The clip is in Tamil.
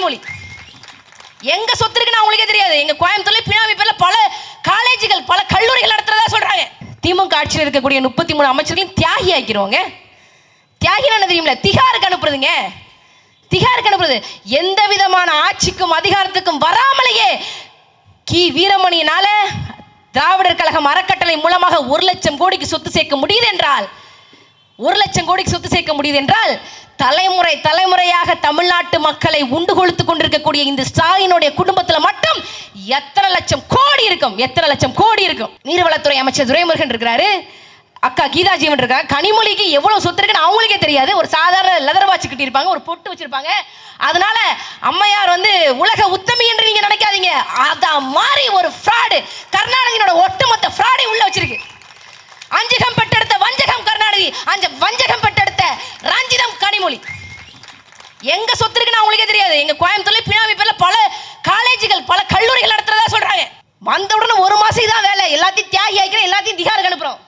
தாய்மொழி எங்க சொத்து இருக்குன்னு அவங்களுக்கே தெரியாது. எங்க கோயம்புத்தூர்ல பினாமி பேர்ல பல காலேஜுகள் பல கல்லூரிகள் நடத்துறதா சொல்றாங்க. திமுக ஆட்சியில் இருக்கக்கூடிய முப்பத்தி மூணு அமைச்சர்களையும் தியாகி ஆக்கிடுவாங்க. தியாகினா என்ன தெரியுமில திகாருக்கு அனுப்புறதுங்க. திகாருக்கு அனுப்புறது. எந்த விதமான ஆட்சிக்கும் அதிகாரத்துக்கும் வராமலேயே கி. வீரமணியினால திராவிடர் கழகம் அறக்கட்டளை மூலமாக ஒரு லட்சம் கோடிக்கு சொத்து சேர்க்க முடியுது என்றால் ஒரு லட்சம் கோடிக்கு சொத்து சேர்க்க முடியுது என்றால் தலைமுறை தலைமுறையாக தமிழ்நாட்டு மக்களை உண்டு கொழுத்து கொண்டிருக்கக்கூடிய இந்த ஸ்டாலினுடைய குடும்பத்துல மட்டும் எத்தனை லட்சம் கோடி இருக்கும்? எத்தனை லட்சம் கோடி இருக்கும்? நீர்வளத்துறை அமைச்சர் துரைமுருகன் இருக்கிறாரு. அக்கா கீதா ஜீவன் இருக்கா கனிமொழிக்கு எவ்வளவு சொத்து இருக்குன்னு அவங்களுக்கே தெரியாது. ஒரு சாதாரண லெதர் வாட்ச் கட்டியிருப்பாங்க ஒரு பொட்டு வச்சிருப்பாங்க. அதனால அம்மையார் வந்து உலக உத்தமி என்று நீங்க நினைக்காதீங்க. அத மாதிரி ஒரு ஃப்ராடு கர்நாடகனோட தாய்மொழி எங்க சொத்து இருக்குன்னு அவங்களுக்கே தெரியாது. எங்க கோயம்புத்தூர்ல பினாமி பேர்ல பல காலேஜுகள் பல கல்லூரிகள் நடத்துறதா சொல்றாங்க. வந்த உடனே ஒரு மாசம் தான் வேலை. எல்லாத்தையும் தியாகி ஆகிக்கிறோம் எல்லாத்தையும் திகாருக்கு அனுப்புறோம்.